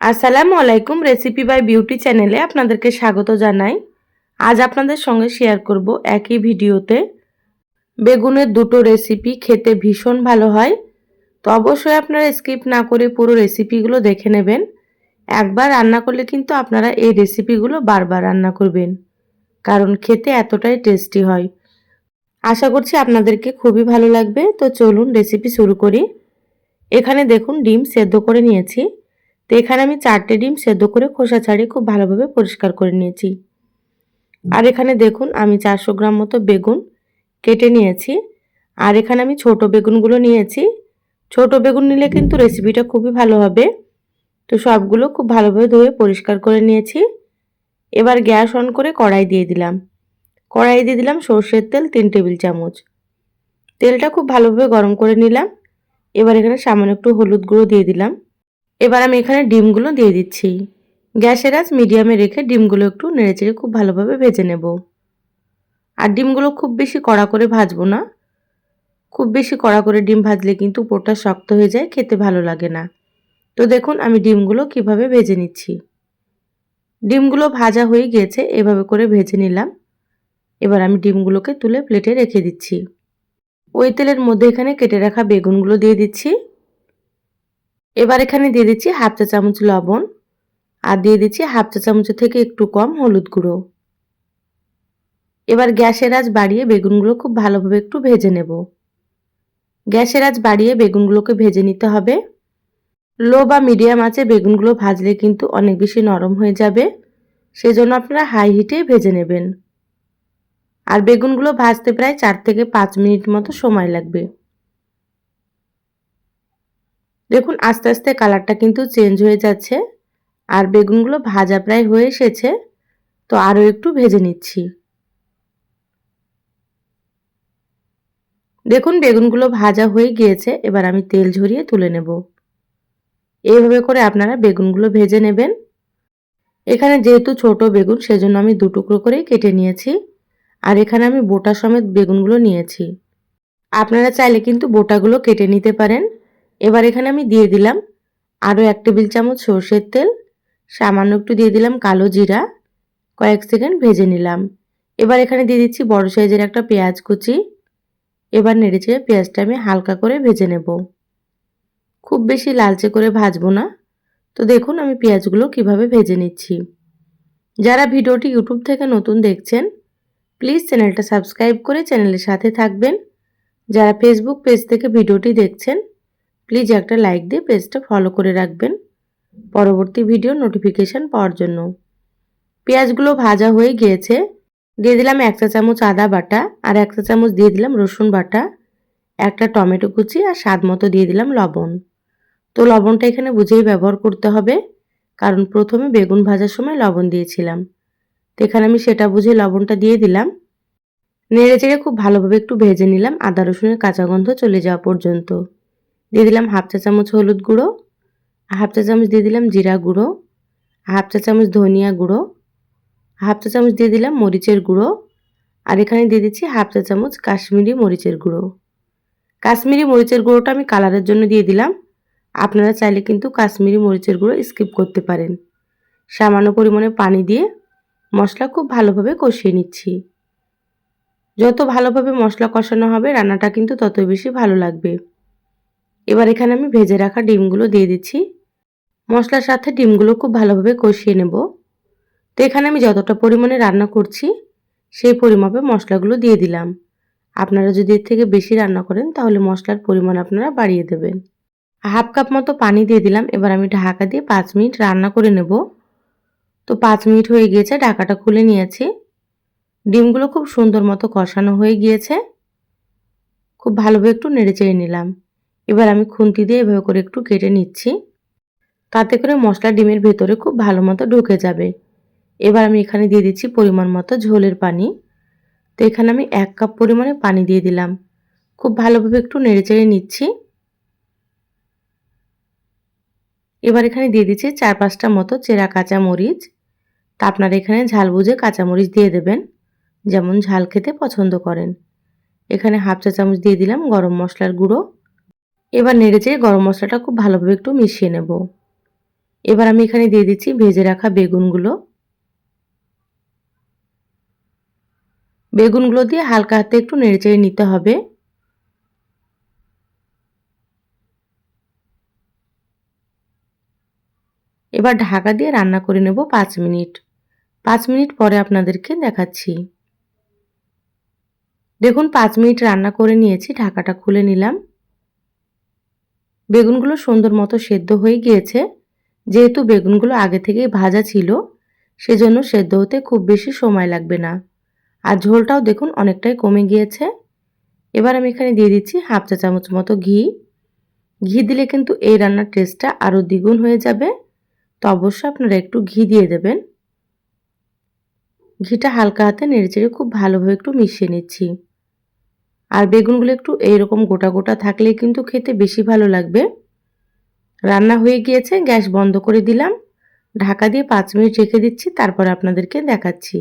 আসসালামু আলাইকুম recipe by beauty চ্যানেলে আপনাদেরকে স্বাগত জানাই। আজ আপনাদের সঙ্গে শেয়ার করব একই ভিডিওতে। বেগুনের দুটো রেসিপি খেতে ভীষণ ভালো হয়। তো অবশ্যই আপনারা স্কিপ না করে পুরো রেসিপিগুলো দেখে নেবেন। একবার রান্না করলে কিন্তু আপনারা এই রেসিপিগুলো বারবার রান্না করবেন। কারণ খেতে এতটাই টেস্টি হয়। আশা করছি আপনাদেরকে খুবই ভালো লাগবে। তো চলুন রেসিপি শুরু করি। এখানে দেখুন ডিম সেদ্ধ করে নিয়েছি। তো এখানে আমি চারটে ডিম সেদ্ধ করে খোসা ছাড়িয়ে খুব ভালোভাবে পরিষ্কার করে নিয়েছি। আর এখানে দেখুন, আমি চারশো গ্রাম মতো বেগুন কেটে নিয়েছি। আর এখানে আমি ছোট বেগুনগুলো নিয়েছি। ছোট বেগুন নিলে কিন্তু রেসিপিটা খুবই ভালো হবে। তো সবগুলো খুব ভালোভাবে ধুয়ে পরিষ্কার করে নিয়েছি। এবার গ্যাস অন করে কড়াই দিয়ে দিলাম। কড়াই দিয়ে দিলাম সর্ষের তেল তিন টেবিল চামচ। তেলটা খুব ভালোভাবে গরম করে নিলাম। এবার এখানে সামান্য একটু হলুদ গুঁড়ো দিয়ে দিলাম। এবার আমি এখানে ডিমগুলো দিয়ে দিচ্ছি। গ্যাসের আঁচ মিডিয়ামে রেখে ডিমগুলো একটু নেড়েচেড়ে খুব ভালোভাবে ভেজে নেব। আর ডিমগুলো খুব বেশি কড়া করে ভাজবো না। খুব বেশি কড়া করে ডিম ভাজলে কিন্তু উপরটা শক্ত হয়ে যায়, খেতে ভালো লাগে না। তো দেখুন, আমি ডিমগুলো কীভাবে ভেজে নিচ্ছি। ডিমগুলো ভাজা হয়ে গিয়েছে, এভাবে করে ভেজে নিলাম। এবার আমি ডিমগুলোকে তুলে প্লেটে রেখে দিচ্ছি। ওই তেলের মধ্যে এখানে কেটে রাখা বেগুনগুলো দিয়ে দিচ্ছি। এবার এখানে দিয়ে দিচ্ছি হাফ চা চামচ লবণ আর দিয়ে দিচ্ছি হাফ চা চামচের থেকে একটু কম হলুদ গুঁড়ো। এবার গ্যাসের আঁচ বাড়িয়ে বেগুনগুলো খুব ভালোভাবে একটু ভেজে নেব। গ্যাসের আঁচ বাড়িয়ে বেগুনগুলোকে ভেজে নিতে হবে। লো বা মিডিয়াম আঁচে বেগুনগুলো ভাজলে কিন্তু অনেক বেশি নরম হয়ে যাবে, সেজন্য আপনারা হাই হিটে ভেজে নেবেন। আর বেগুনগুলো ভাজতে প্রায় চার থেকে পাঁচ মিনিট মতো সময় লাগবে। দেখুন, আস্তে আস্তে কালারটা কিন্তু চেঞ্জ হয়ে যাচ্ছে আর বেগুনগুলো ভাজা প্রায় হয়ে এসেছে। তো আরও একটু ভেজে নিচ্ছি। দেখুন, বেগুনগুলো ভাজা হয়ে গিয়েছে। এবার আমি তেল ঝরিয়ে তুলে নেব। এইভাবে করে আপনারা বেগুনগুলো ভেজে নেবেন। এখানে যেহেতু ছোট বেগুন, সেজন্য আমি দু টুকরো করেই কেটে নিয়েছি। আর এখানে আমি বোটা সমেত বেগুনগুলো নিয়েছি। আপনারা চাইলে কিন্তু বোটাগুলো কেটে নিতে পারেন। এবার এখানে আমি দিয়ে দিলাম আরও এক টেবিল চামচ সর্ষের তেল, সামান্য একটু দিয়ে দিলাম কালো জিরা, কয়েক সেকেন্ড ভেজে নিলাম। এবার এখানে দিয়ে দিচ্ছি বড় সাইজের একটা পেঁয়াজ কুচি। এবার নেড়েচেড়ে পেঁয়াজটা আমি হালকা করে ভেজে নেব। খুব বেশি লালচে করে ভাজবো না। তো দেখুন আমি পেঁয়াজগুলো কীভাবে ভেজে নিচ্ছি। যারা ভিডিওটি ইউটিউব থেকে নতুন দেখছেন, প্লিজ চ্যানেলটা সাবস্ক্রাইব করে চ্যানেলের সাথে থাকবেন। যারা ফেসবুক পেজ থেকে ভিডিওটি দেখছেন প্লিজ একটা লাইক দিয়ে পেজটা ফলো করে রাখবেন। পরবর্তী ভিডিও নোটিফিকেশান পাওয়ার জন্য। পেঁয়াজগুলো ভাজা হয়ে গিয়েছে। দিয়ে দিলাম এক চা চামচ আদা বাটা আর এক চা চামচ দিয়ে দিলাম রসুন বাটা, একটা টমেটো কুচি আর স্বাদ মতো দিয়ে দিলাম লবণ। তো লবণটা এখানে বুঝেই ব্যবহার করতে হবে, কারণ প্রথমে বেগুন ভাজার সময় লবণ দিয়েছিলাম। তো এখানে আমি সেটা বুঝে লবণটা দিয়ে দিলাম। নেড়ে চেড়ে খুব ভালোভাবে একটু ভেজে নিলাম, আদা রসুনের কাঁচা গন্ধ চলে যাওয়া পর্যন্ত। দিয়ে দিলাম হাফ চা চামচ হলুদ গুঁড়ো, হাফ চা চামচ দিয়ে দিলাম জিরা গুঁড়ো, হাফ চা চামচ ধনিয়া গুঁড়ো, হাফ চা চামচ দিয়ে দিলাম মরিচের গুঁড়ো, আর এখানে দিয়ে দিচ্ছি হাফ চা চামচ কাশ্মীরি মরিচের গুঁড়ো। কাশ্মীরি মরিচের গুঁড়োটা আমি কালারের জন্য দিয়ে দিলাম। আপনারা চাইলে কিন্তু কাশ্মীরি মরিচের গুঁড়ো স্কিপ করতে পারেন। সামান্য পরিমাণে পানি দিয়ে মশলা খুব ভালোভাবে কষিয়ে নিচ্ছি। যত ভালোভাবে মশলা কষানো হবে, রান্নাটা কিন্তু ততই বেশি ভালো লাগবে। এবার এখানে আমি ভেজে রাখা ডিমগুলো দিয়ে দিচ্ছি। মশলার সাথে ডিমগুলো খুব ভালোভাবে কষিয়ে নেব। তো এখানে আমি যতটা পরিমাণে রান্না করছি, সেই পরিমাপে মশলাগুলো দিয়ে দিলাম। আপনারা যদি এর থেকে বেশি রান্না করেন, তাহলে মশলার পরিমাণ আপনারা বাড়িয়ে দেবেন। হাফ কাপ মতো পানি দিয়ে দিলাম। এবার আমি ঢাকা দিয়ে পাঁচ মিনিট রান্না করে নেব। তো পাঁচ মিনিট হয়ে গিয়েছে, ঢাকাটা খুলে নিয়েছি। ডিমগুলো খুব সুন্দর মতো কষানো হয়ে গিয়েছে। খুব ভালোভাবে একটু নেড়ে চেড়ে নিলাম। এবার আমি খুন্তি দিয়ে এভাবে করে একটু কেটে নিচ্ছি। তাতে করে মশলা ডিমের ভেতরে খুব ভালো মতো ঢুকে যাবে। এবার আমি এখানে দিয়ে দিচ্ছি পরিমাণ মতো ঝোলের পানি। তো এখানে আমি এক কাপ পরিমাণে পানি দিয়ে দিলাম। খুব ভালোভাবে একটু নেড়ে চেড়ে নিচ্ছি। এবার এখানে দিয়ে দিচ্ছি চার পাঁচটা মতো চেরা কাঁচা মরিচ তা আপনারা এখানে ঝাল বুঝে কাঁচামরিচ দিয়ে দেবেন। যেমন ঝাল খেতে পছন্দ করেন। এখানে হাফ চা চামচ দিয়ে দিলাম গরম মশলার গুঁড়ো। এবার চেড়ে গরম মশলাটা খুব ভালোভাবে একটু মিশিয়ে নেব। এবার আমি এখানে দিয়ে দিচ্ছি ভেজে রাখা বেগুনগুলো। বেগুনগুলো দিয়ে হালকা হাতে একটু নেড়েচেড়ে নিতে হবে। এবার ঢাকা দিয়ে রান্না করে নেব পাঁচ মিনিট। পাঁচ মিনিট পরে আপনাদেরকে দেখাচ্ছি। দেখুন, পাঁচ মিনিট রান্না করে নিয়েছি, ঢাকাটা খুলে নিলাম। বেগুনগুলো সুন্দর মতো সেদ্ধ হয়ে গিয়েছে। যেহেতু বেগুনগুলো আগে থেকেই ভাজা ছিল, সেজন্য সেদ্ধ হতে খুব বেশি সময় লাগবে না। আর ঝোলটাও দেখুন অনেকটাই কমে গিয়েছে। এবার আমি এখানে দিয়ে দিচ্ছি হাফ চা চামচ মতো ঘি। ঘি দিলে কিন্তু এই রান্নার টেস্টটা আরও দ্বিগুণ হয়ে যাবে। তো অবশ্যই আপনারা একটু ঘি দিয়ে দেবেন। ঘিটা হালকা হাতে নেড়েচেড়ে খুব ভালোভাবে একটু মিশিয়ে নিচ্ছি। আর বেগুনগুলো একটু এইরকম গোটা গোটা থাকলে কিন্তু খেতে বেশি ভালো লাগবে। রান্না হয়ে গিয়েছে, গ্যাস বন্ধ করে দিলাম। ঢাকা দিয়ে পাঁচ মিনিট রেখে দিচ্ছি, তারপর আপনাদেরকে দেখাচ্ছি।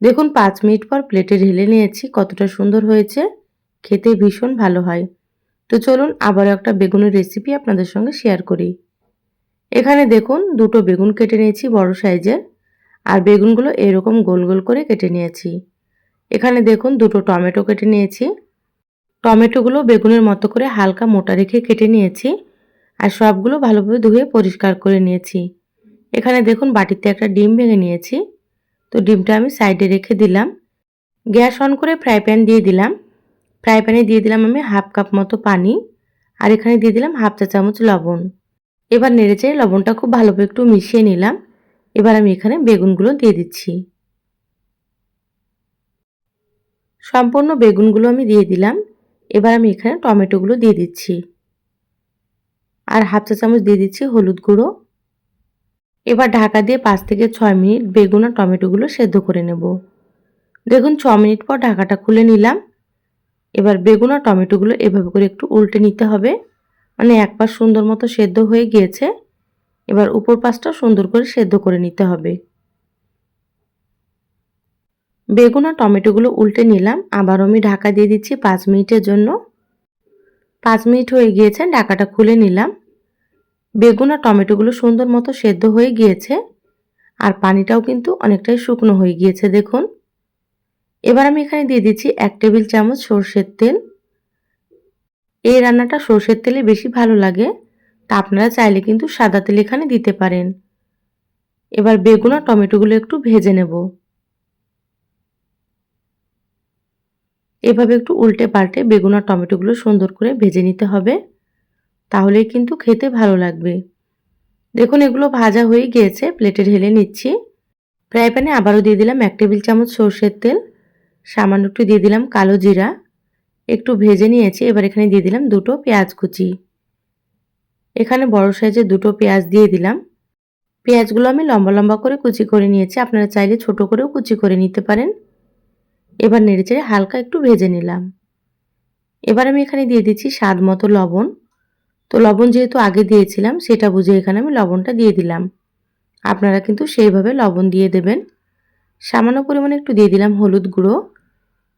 দেখুন, পাঁচ মিনিট পর প্লেটে ঢেলে নিয়েছি, কতটা সুন্দর হয়েছে। খেতে ভীষণ ভালো হয়। তো চলুন, আবারও একটা বেগুনের রেসিপি আপনাদের সঙ্গে শেয়ার করি। এখানে দেখুন, দুটো বেগুন কেটে নিয়েছি বড় সাইজের। আর বেগুনগুলো এরকম গোল গোল করে কেটে নিয়েছি। এখানে দেখুন দুটো টমেটো কেটে নিয়েছি। টমেটোগুলো বেগুনের মতো করে হালকা মোটা রেখে কেটে নিয়েছি আর সবগুলো ভালোভাবে ধুয়ে পরিষ্কার করে নিয়েছি। এখানে দেখুন বাটিতে একটা ডিম ভেঙে নিয়েছি। তো ডিমটা আমি সাইডে রেখে দিলাম। গ্যাস অন করে ফ্রাই প্যান দিয়ে দিলাম। ফ্রাই প্যানে দিয়ে দিলাম আমি হাফ কাপ মতো পানি আর এখানে দিয়ে দিলাম হাফ চা চামচ লবণ। এবার নেড়েচেড়ে লবণটা খুব ভালোভাবে একটু মিশিয়ে নিলাম। এবার আমি এখানে বেগুনগুলো দিয়ে দিচ্ছি। সম্পূর্ণ বেগুনগুলো আমি দিয়ে দিলাম। এবার আমি এখানে টমেটোগুলো দিয়ে দিচ্ছি। আর হাফ চা চামচ দিয়ে দিচ্ছি হলুদ গুঁড়ো। এবার ঢাকা দিয়ে পাঁচ থেকে ছয় মিনিট বেগুন আর টমেটোগুলো সেদ্ধ করে নেব। দেখুন, ছ মিনিট পর ঢাকাটা খুলে নিলাম। এবার বেগুন আর টমেটোগুলো এভাবে করে একটু উল্টে নিতে হবে। মানে এক পাশ সুন্দর মতো সেদ্ধ হয়ে গিয়েছে। এবার উপর পাশটা সুন্দর করে সেদ্ধ করে নিতে হবে। বেগুন আর টমেটোগুলো উল্টে নিলাম। আবার আমি ঢাকা দিয়ে দিচ্ছি পাঁচ মিনিটের জন্য। পাঁচ মিনিট হয়ে গিয়েছে, ঢাকাটা খুলে নিলাম। বেগুন আর টমেটোগুলো সুন্দর মতো সেদ্ধ হয়ে গিয়েছে। আর পানিটাও কিন্তু অনেকটাই শুকনো হয়ে গিয়েছে, দেখুন। এবার আমি এখানে দিয়ে দিচ্ছি এক টেবিল চামচ সর্ষের তেল। এই রান্নাটা সর্ষের তেলে বেশি ভালো লাগে। তা আপনারা চাইলে কিন্তু সাদা তেল এখানে দিতে পারেন। এবার বেগুন আর টমেটোগুলো একটু ভেজে নেব। এভাবে একটু উল্টে পাল্টে বেগুন আর টমেটোগুলো সুন্দর করে ভেজে নিতে হবে। তাহলেই কিন্তু খেতে ভালো লাগবে। দেখুন, এগুলো ভাজা হয়ে গিয়েছে, প্লেটে ঢেলে নিচ্ছি। ফ্রাই প্যানে আবারও দিয়ে দিলাম এক টেবিল চামচ সর্ষের তেল, সামান্য একটু দিয়ে দিলাম কালো জিরা, একটু ভেজে নিয়েছি, এবার এখানে দিয়ে দিলাম দুটো পেঁয়াজ কুচি। এখানে বড় সাইজের দুটো পেঁয়াজ দিয়ে দিলাম। পেঁয়াজগুলো আমি লম্বা লম্বা করে কুচি করে নিয়েছি, আপনারা চাইলে ছোট করেও কুচি করে নিতে পারেন। এবার নেড়েচেড়ে হালকা একটু ভেজে নিলাম। এবার আমি এখানে দিয়ে দিচ্ছি স্বাদ মতো লবণ। তো লবণ যেহেতু আগে দিয়েছিলাম, সেটা বুঝে এখানে আমি লবণটা দিয়ে দিলাম। আপনারা কিন্তু সেইভাবে লবণ দিয়ে দেবেন। সামান্য পরিমাণে একটু দিয়ে দিলাম হলুদ গুঁড়ো।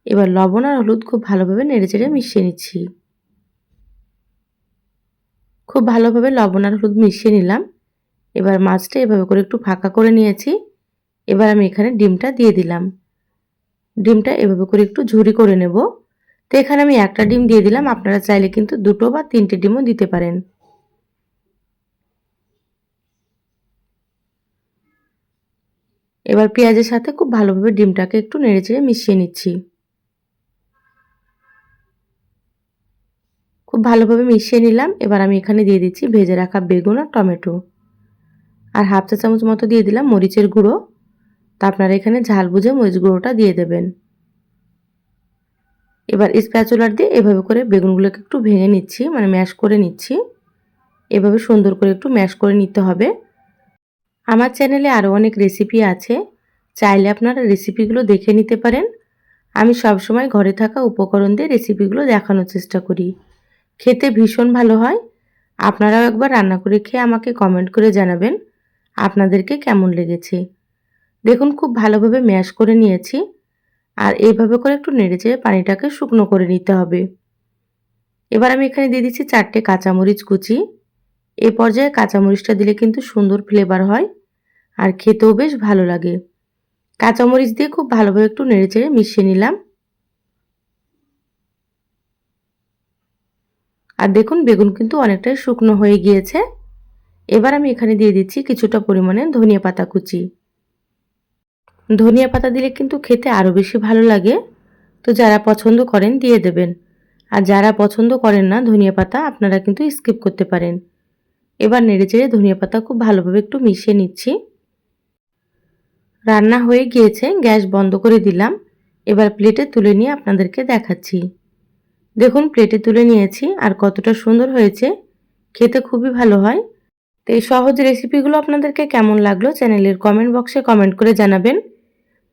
এবার লবণ আর হলুদ খুব ভালোভাবে নেড়েচেড়ে মিশিয়ে নিচ্ছি। খুব ভালোভাবে লবণ আর হলুদ মিশিয়ে নিলাম। এবার মাছটা এভাবে করে একটু ফাঁকা করে নিয়েছি। এবার আমি এখানে ডিমটা দিয়ে দিলাম। ডিমটা এভাবে করে একটু ঝুরি করে নেব। তো এখানে আমি একটা ডিম দিয়ে দিলাম। আপনারা চাইলে কিন্তু দুটো বা তিনটে ডিমও দিতে পারেন। এবার পেঁয়াজের সাথে খুব ভালোভাবে ডিমটাকে একটু নেড়েচেড়ে মিশিয়ে নিচ্ছি। খুব ভালোভাবে মিশিয়ে নিলাম। এবার আমি এখানে দিয়ে দিচ্ছি ভেজে রাখা বেগুন আর টমেটো। আর হাফ চা চামচ মতো দিয়ে দিলাম মরিচের গুঁড়ো। তা আপনারা এখানে ঝাল বুঝে মরিচ গুঁড়োটা দিয়ে দেবেন। এবার স্প্যাচুলার দিয়ে এভাবে করে বেগুনগুলোকে একটু ভেঙে নিচ্ছি মানে ম্যাশ করে নিচ্ছি। এভাবে সুন্দর করে একটু ম্যাশ করে নিতে হবে। আমার চ্যানেলে আরও অনেক রেসিপি আছে, চাইলে আপনারা রেসিপিগুলো দেখে নিতে পারেন। আমি সবসময় ঘরে থাকা উপকরণ দিয়ে রেসিপিগুলো দেখানোর চেষ্টা করি। খেতে ভীষণ ভালো হয়। আপনারাও একবার রান্না করে খেয়ে আমাকে কমেন্ট করে জানাবেন, আপনাদেরকে কেমন লেগেছে। দেখুন খুব ভালোভাবে ম্যাশ করে নিয়েছি আর এইভাবে করে একটু নেড়ে চেড়ে পানিটাকে শুকনো করে নিতে হবে। এবার আমি এখানে দিয়ে দিচ্ছি চারটে কাঁচামরিচ কুচি। এই পর্যায়ে কাঁচামরিচটা দিলে কিন্তু সুন্দর ফ্লেভার হয় আর খেতেও বেশ ভালো লাগে। কাঁচামরিচ দিয়ে খুব ভালোভাবে একটু নেড়েচেড়ে মিশিয়ে নিলাম। আর দেখুন বেগুন কিন্তু অনেকটাই শুকনো হয়ে গিয়েছে। এবার আমি এখানে দিয়ে দিচ্ছি কিছুটা পরিমাণে ধনিয়া পাতা কুচি। ধনিয়া পাতা দিলে কিন্তু খেতে আরও বেশি ভালো লাগে। তো যারা পছন্দ করেন দিয়ে দেবেন। আর যারা পছন্দ করেন না ধনিয়া পাতা, আপনারা কিন্তু স্কিপ করতে পারেন। এবার নেড়ে চেড়ে ধনিয়া পাতা খুব ভালোভাবে একটু মিশিয়ে নিচ্ছি। রান্না হয়ে গিয়েছে, গ্যাস বন্ধ করে দিলাম। এবার প্লেটে তুলে নিয়ে আপনাদেরকে দেখাচ্ছি। দেখুন প্লেটে তুলে নিয়েছি আর কতটা সুন্দর হয়েছে। খেতে খুবই ভালো হয়। তো এই সহজ রেসিপিগুলো আপনাদেরকে কেমন লাগল চ্যানেলের কমেন্ট বক্সে কমেন্ট করে জানাবেন।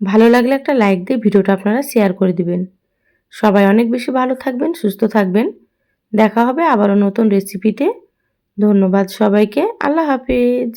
ভালো লাগলে একটা লাইক দিয়ে ভিডিওটা আপনারা শেয়ার করে দিবেন। সবাই অনেক বেশি ভালো থাকবেন, সুস্থ থাকবেন। দেখা হবে আবারও নতুন রেসিপিতে ধন্যবাদ সবাইকে। আল্লাহ হাফিজ।